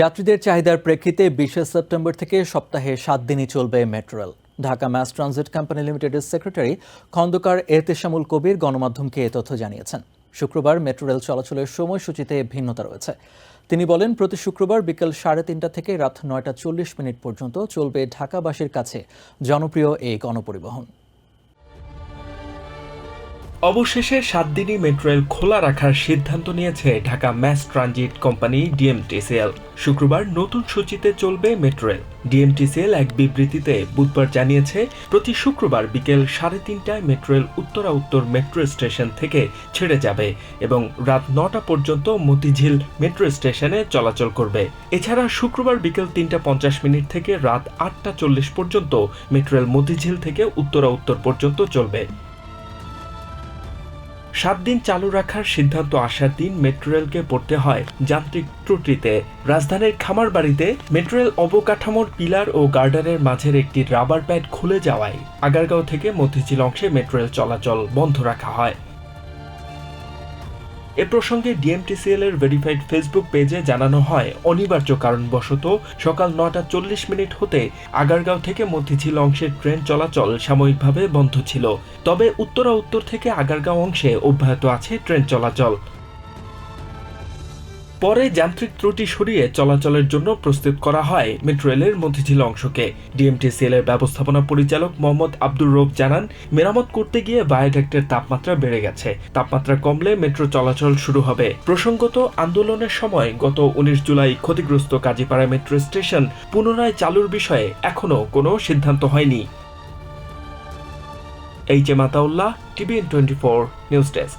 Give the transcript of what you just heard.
যাত্রীদের চাহিদার প্রেক্ষিতে বিশে সেপ্টেম্বর থেকে সপ্তাহে সাত দিনই চলবে metro rail. Dhaka mass transit company লিমিটেডের সেক্রেটারি খন্দকার এহতেশামুল কবির গণমাধ্যমকে এ তথ্য জানিয়েছেন। শুক্রবার মেট্রো রেল চলাচলের সময়সূচিতে ভিন্নতা রয়েছে। তিনি বলেন, প্রতি শুক্রবার বিকেল সাড়ে তিনটা থেকে রাত নয়টা চল্লিশ মিনিট পর্যন্ত চলবে ঢাকাবাসীর কাছে জনপ্রিয় এই গণপরিবহন। অবশেষে সাত দিনই মেট্রো রেল খোলা রাখার সিদ্ধান্ত নিয়েছে Dhaka mass transit company DMTCL শুক্রবার নতুন সূচিতে চলবে মেট্রো রেল ডিএমটিসিএল এক বিবৃতিতে বুধবার জানিয়েছে, প্রতি শুক্রবার বিকেল সাড়ে তিনটায় মেট্রো রেল উত্তরা উত্তর মেট্রো স্টেশন থেকে ছেড়ে যাবে এবং রাত নটা পর্যন্ত মতিঝিল মেট্রো স্টেশনে চলাচল করবে। এছাড়া শুক্রবার বিকেল তিনটা পঞ্চাশ মিনিট থেকে রাত আটটা চল্লিশ পর্যন্ত মেট্রো রেল মতিঝিল থেকে উত্তরা উত্তর পর্যন্ত চলবে। সাত দিন চালু রাখার সিদ্ধান্ত আসার দিন মেট্রো রেলকে পড়তে হয় যান্ত্রিক ত্রুটিতে। রাজধানীর খামারবাড়িতে মেট্রো রেল অবকাঠামোর পিলার ও গার্ডারের মাঝের একটি রাবার প্যাড খুলে যাওয়ায় আগারগাঁও থেকে মতিঝিল অংশে মেট্রো রেল চলাচল বন্ধ রাখা হয়। এ প্রসঙ্গে ডিএমটিসিএল এর ভেরিফাইড ফেসবুক পেজে জানানো হয়, অনিবার্য কারণবশত সকাল নটা চল্লিশ মিনিট হতে আগারগাঁও থেকে মতিঝিল অংশের ট্রেন চলাচল সাময়িকভাবে বন্ধ ছিল। তবে উত্তরা উত্তর থেকে আগারগাঁও অংশে অব্যাহত আছে ট্রেন চলাচল। পরে যান্ত্রিক ত্রুটি সরিয়ে চলাচলের জন্য প্রস্তুত করা হয় মেট্রো রেলের মতিঝিল অংশকে। ডিএমটিসিএল এর ব্যবস্থাপনা পরিচালক মোহাম্মদ আব্দুর রব জানান, মেরামত করতে গিয়ে বায়োডাক্টের তাপমাত্রা বেড়ে গেছে। তাপমাত্রা কমলে মেট্রো চলাচল শুরু হবে। প্রসঙ্গত, আন্দোলনের সময় গত উনিশ জুলাই ক্ষতিগ্রস্ত কাজীপাড়া মেট্রো স্টেশন পুনরায় চালুর বিষয়ে এখনও কোনো সিদ্ধান্ত হয়নি। H A Mataullah TVN twenty four, news desk.